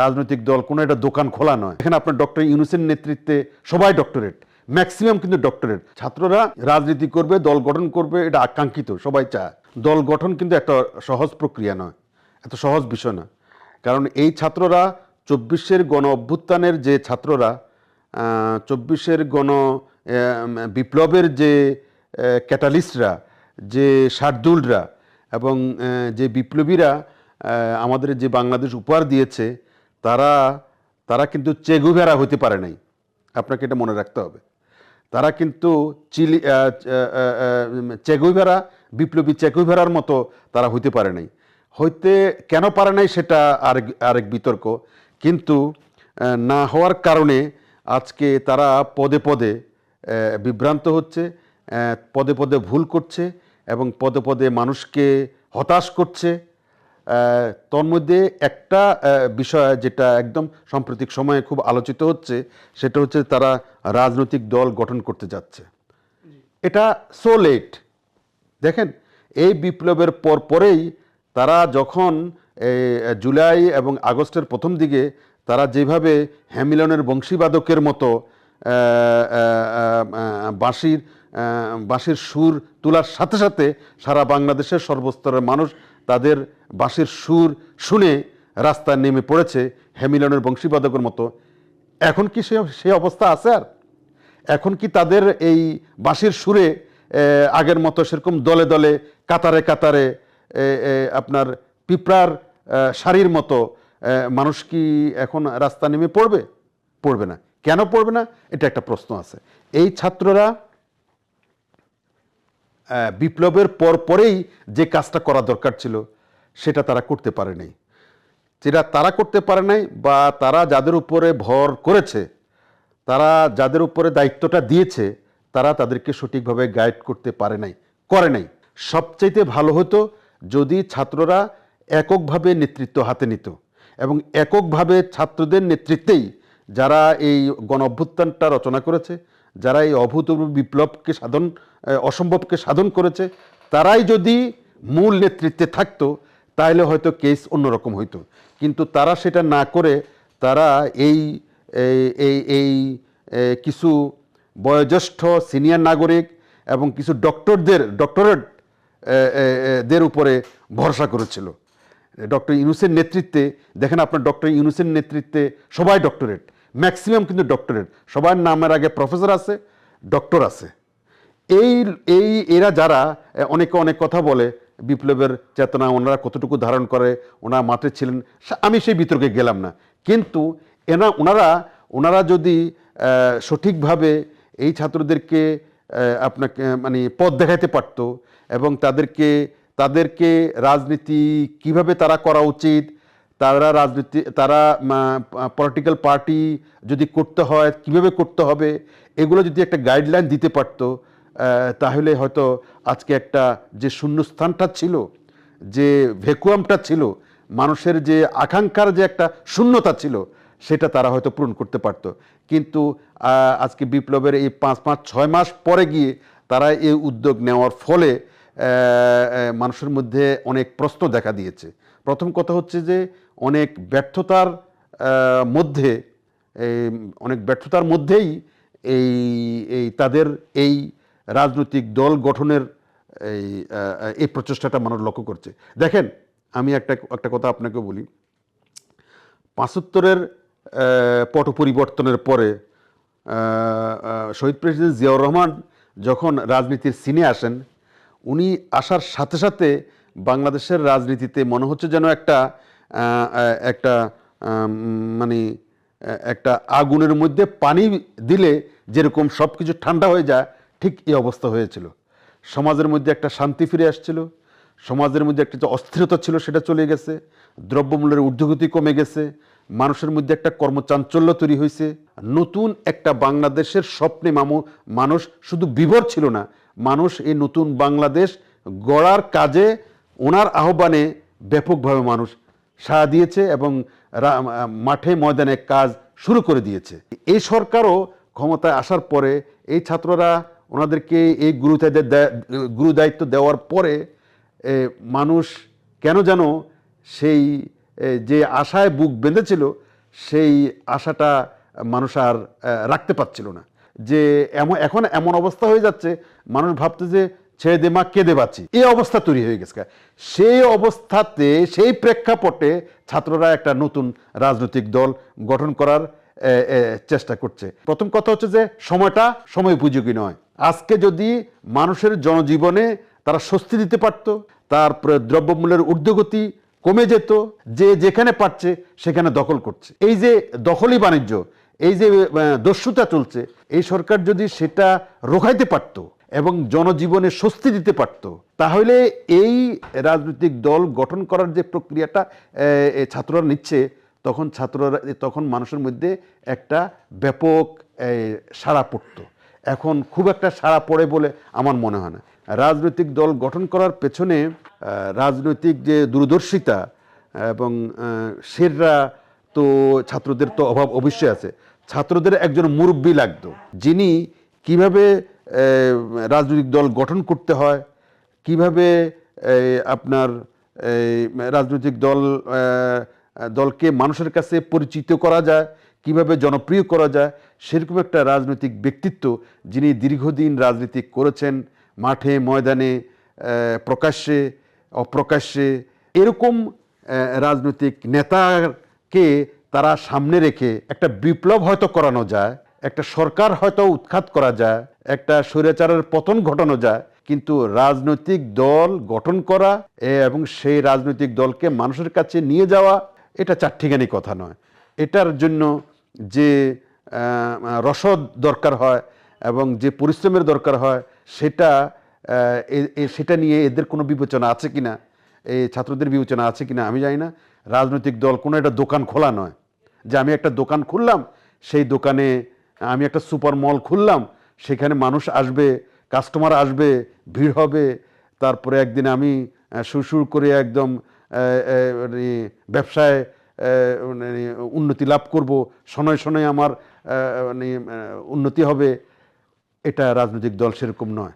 রাজনৈতিক দল, কোনো একটা দোকান খোলা নয়। এখানে আপনার ডক্টর ইউনুসের নেতৃত্বে সবাই ডক্টরেট, ম্যাক্সিমাম কিন্তু ডক্টরেট। ছাত্ররা রাজনীতি করবে, দল গঠন করবে, এটা আকাঙ্ক্ষিত, সবাই চায়। দল গঠন কিন্তু একটা সহজ প্রক্রিয়া নয়, এত সহজ বিষয় না কারণ এই ছাত্ররা চব্বিশের গণ অভ্যুত্থানের যে ছাত্ররা চব্বিশের গণ বিপ্লবের যে ক্যাটালিস্টরা, যে শার্দুলরা এবং যে বিপ্লবীরা আমাদের যে বাংলাদেশ উপহার দিয়েছে তারা তারা কিন্তু চেগুভেরা হতে পারে নাই। আপনাকে এটা মনে রাখতে হবে। তারা কিন্তু চিলি চেগুভেরা বিপ্লবী চেগুভেরার মতো তারা হইতে পারে নাই। হইতে কেন পারে নাই সেটা আরেক আরেক বিতর্ক। কিন্তু না হওয়ার কারণে আজকে তারা পদে পদে বিভ্রান্ত হচ্ছে পদে পদে ভুল করছে এবং পদে পদে মানুষকে হতাশ করছে। আহ, তোর মধ্যে একটা বিষয় যেটা একদম সাম্প্রতিক সময়ে খুব আলোচিত হচ্ছে সেটা হচ্ছে তারা রাজনৈতিক দল গঠন করতে যাচ্ছে। এটা সো লেট দেখেন এই বিপ্লবের পর পরেই তারা যখন জুলাই এবং আগস্টের প্রথম দিকে তারা যেভাবে হ্যামিলনের বংশীবাদকের মতো বাঁশির বাঁশির সুর তোলার সাথে সাথে সারা বাংলাদেশের সর্বস্তরের মানুষ তাদের বাঁশির সুর শুনে রাস্তায় নেমে পড়েছে হ্যামিলনের বংশীবাদকের মতো। এখন কি সে সে অবস্থা আছে আর? এখন কি তাদের এই বাঁশির সুরে আগের মতো সেরকম দলে দলে, কাতারে কাতারে আপনার পিঁপড়ার সারির মতো মানুষ কি এখন রাস্তা নেমে পড়বে? পড়বে না। কেন পড়বে না? এটা একটা প্রশ্ন আছে। এই ছাত্ররা বিপ্লবের পর পরেই যে কাজটা করা দরকার ছিল, সেটা তারা করতে পারে নাই। যেটা তারা করতে পারে নাই বা তারা যাদের উপরে ভর করেছে, তারা যাদের উপরে দায়িত্বটা দিয়েছে, তারা তাদেরকে সঠিকভাবে গাইড করতে পারে নাই, করে নাই। সবচাইতে ভালো হতো যদি ছাত্ররা এককভাবে নেতৃত্ব হাতে নিত এবং এককভাবে ছাত্রদের নেতৃত্বেই যারা এই গণ অভ্যুত্থানটা রচনা করেছে, যারা এই অভূতপূর্ব বিপ্লবকে সাধন অসম্ভবকে সাধন করেছে, তারাই যদি মূল নেতৃত্বে থাকতো, তাহলে হয়তো কেস অন্যরকম হইতো। কিন্তু তারা সেটা না করে, তারা এই এই- এই কিছু বয়োজ্যেষ্ঠ সিনিয়র নাগরিক এবং কিছু ডক্টরদের, ডক্টরেট দের উপরে ভরসা করেছিল। ডক্টর ইউনুসের নেতৃত্বে, দেখেন আপনার ডক্টর ইউনুসের নেতৃত্বে সবাই ডক্টরেট, ম্যাক্সিমাম কিন্তু ডক্টরেট, সবার নামের আগে প্রফেসর আছে, ডক্টর আছে। এই এই এরা যারা অনেকে অনেক কথা বলে, বিপ্লবের চেতনা, ওনারা কতটুকু ধারণ করে, ওনারা মাঠে ছিলেন আমি সেই বিতর্কে গেলাম না। কিন্তু এনা, ওনারা ওনারা যদি সঠিকভাবে এই ছাত্রদেরকে আপনাকে মানে পথ দেখাতে পারত এবং তাদেরকে তাদেরকে রাজনীতি কীভাবে তারা করা উচিত, তারা রাজনীতি, তারা পলিটিক্যাল পার্টি যদি করতে হয়, কীভাবে করতে হবে, এগুলো যদি একটা গাইডলাইন দিতে পারতো তাহলে হয়তো আজকে একটা যে শূন্যস্থানটা ছিল, যে ভ্যাকুয়ামটা ছিল, মানুষের যে আকাঙ্ক্ষার যে একটা শূন্যতা ছিল, সেটা তারা হয়তো পূরণ করতে পারতো। কিন্তু আজকে বিপ্লবের এই পাঁচ পাঁচ, ছয় মাস পরে গিয়ে তারা এই উদ্যোগ নেওয়ার ফলে মানুষের মধ্যে অনেক প্রশ্ন দেখা দিয়েছে। প্রথম কথা হচ্ছে যে, অনেক ব্যর্থতার মধ্যে অনেক ব্যর্থতার মধ্যেই এই এই তাদের এই রাজনৈতিক দল গঠনের এই এই প্রচেষ্টাটা মানুষ লক্ষ্য করছে। দেখেন, আমি একটা একটা কথা আপনাকে বলি। পাঁচাত্তরের পট পরিবর্তনের পরে শহীদ প্রেসিডেন্ট জিয়াউর রহমান যখন রাজনীতির সিনে আসেন উনি আসার সাথে সাথে বাংলাদেশের রাজনীতিতে মনে হচ্ছে যেন একটা একটা মানে একটা আগুনের মধ্যে পানি দিলে যেরকম সব কিছু ঠান্ডা হয়ে যায়, ঠিক এই অবস্থা হয়েছিল। সমাজের মধ্যে একটা শান্তি ফিরে আসছিল। সমাজের মধ্যে একটা যে অস্থিরতা ছিল সেটা চলে গেছে। দ্রব্যমূল্যের ঊর্ধ্বগতি কমে গেছে। মানুষের মধ্যে একটা কর্মচাঞ্চল্য তৈরি হয়েছে। নতুন একটা বাংলাদেশের স্বপ্নে মামু, মানুষ শুধু বিভোর ছিল না মানুষ এই নতুন বাংলাদেশ গড়ার কাজে ওনার আহ্বানে ব্যাপকভাবে মানুষ সাড়া দিয়েছে এবং মাঠে ময়দানে কাজ শুরু করে দিয়েছে। এই সরকারও ক্ষমতায় আসার পরে এই ছাত্ররা ওনাদেরকে এই গুরু গুরু দায়িত্ব দেওয়ার পরে মানুষ কেন যেন সেই যে আশায় বুক বেঁধেছিল, সেই আশাটা মানুষ আর রাখতে পারছিল না। যে এমন এখন এমন অবস্থা হয়ে যাচ্ছে, মানুষ ভাবতে যে ছেড়ে দে মা, কেঁদে বাঁচি। এই অবস্থা তৈরি হয়ে গেছে। সেই অবস্থাতে, সেই প্রেক্ষাপটে ছাত্ররা একটা নতুন রাজনৈতিক দল গঠন করার চেষ্টা করছে। প্রথম কথা হচ্ছে যে সময়টা সময় উপযোগী নয়। আজকে যদি মানুষের জনজীবনে তারা স্বস্তি দিতে পারত তারপরে দ্রব্যমূল্যের ঊর্ধ্বগতি কমে যেত, যে যেখানে পারছে সেখানে দখল করছে। এই যে দখলই বাণিজ্য এই যে দস্যুতা চলছে এই সরকার যদি সেটা রোখাইতে পারত এবং জনজীবনে স্বস্তি দিতে পারত তাহলে এই রাজনৈতিক দল গঠন করার যে প্রক্রিয়াটা ছাত্ররা নিচ্ছে তখন ছাত্ররা তখন মানুষের মধ্যে একটা ব্যাপক সাড়া পড়তো। এখন খুব একটা সাড়া পড়ে বলে আমার মনে হয় না। রাজনৈতিক দল গঠন করার পেছনে রাজনৈতিক যে দূরদর্শিতা এবং আহ, সেরা তো ছাত্রদের তো অভাব অবশ্যই আছে। ছাত্রদের একজন মুরব্বী লাগতো। যিনি কীভাবে রাজনৈতিক দল গঠন করতে হয়, কীভাবে আপনার রাজনৈতিক দল দলকে মানুষের কাছে পরিচিত করা যায়, কীভাবে জনপ্রিয় করা যায়, সেরকম একটা রাজনৈতিক ব্যক্তিত্ব যিনি দীর্ঘদিন রাজনীতি করেছেন, মাঠে, ময়দানে প্রকাশ্যে, অপ্রকাশ্যে, এরকম রাজনৈতিক নেতাকে তারা সামনে রেখে একটা বিপ্লব হয়তো করানো যায়, একটা সরকার হয়তো উৎখাত করা যায়, একটা স্বৈরাচারের পতন ঘটানো যায়, কিন্তু রাজনৈতিক দল গঠন করা এবং সেই রাজনৈতিক দলকে মানুষের কাছে নিয়ে যাওয়া, এটা চারটিখানি কথা নয়। এটার জন্য যে রসদ দরকার হয় এবং যে পরিশ্রমের দরকার হয়, সেটা সেটা নিয়ে এদের কোনো বিবেচনা আছে কিনা এই ছাত্রদের বিবেচনা আছে কিনা, আমি জানি না। রাজনৈতিক দল কোনো একটা দোকান খোলা নয়। যে আমি একটা দোকান খুললাম, সেই দোকানে আমি একটা সুপার মল খুললাম, সেখানে মানুষ আসবে, কাস্টমার আসবে, ভিড় হবে। তারপরে একদিন আমি সুর করে একদম মানে ব্যবসায় মানে উন্নতি লাভ করব, শনয় শনয় আমার মানে উন্নতি হবে। এটা রাজনৈতিক দল সেরকম নয়।